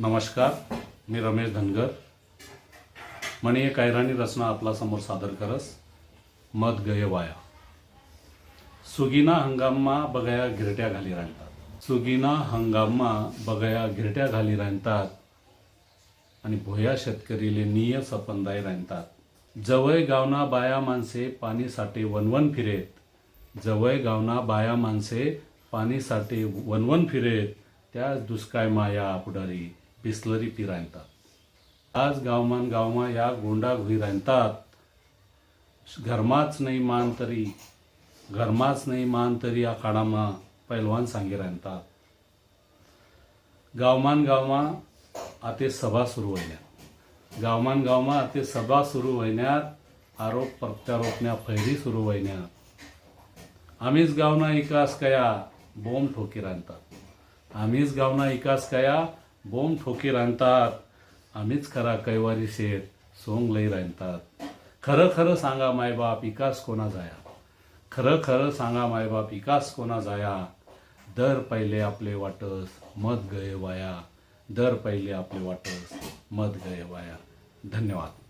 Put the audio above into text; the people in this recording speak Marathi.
नमस्कार मी रमेश धनगर. म्हणे कायराणी रचना आपला समोर सादर करस. मत गय वाया. सुगीना हंगाममा बगया गिरट्या घाली रांधतात सुगीना हंगाममा बगया गिरट्या घाली रांधतात आणि भोया शेतकरीले निय सपंदाय रांधतात जवळ गावना बाया माणसे पाणीसाठी वनवन फिरेत. जवळ गावना बाया माणसे पाणीसाठी वनवन फिरेत. त्या दुष्काळ माया पुढारी. बिस्लरी पी आज गावमान गावमा या गोंडा घुई रायतात घरमाच नाही मान तरी घरमाच नाही मान तरी या काळामा पैलवान सांगे रायतात गावमान गावमा आते सभा सुरू होईन्यात गावमान गावमा आते सभा सुरू होईन्यात आरोप प्रत्यारोपण्या फैरी सुरू होईन्यात आम्हीच गावना विकास कया बोंब ठोकी रांधतात आम्हीच गावना विकास कया बोंब ठोकी रांधतात आम्हीच खरा कैवारी शेत सोंग लई रांधतात. खरं खरं सांगा मायबाप विकास कोणा जाया? खरं खरं सांगा मायबाप विकास कोणा जाया? दर पहिले आपले वाटस मत गये वाया. दर पहिले आपले वाटस मत गये वाया. धन्यवाद.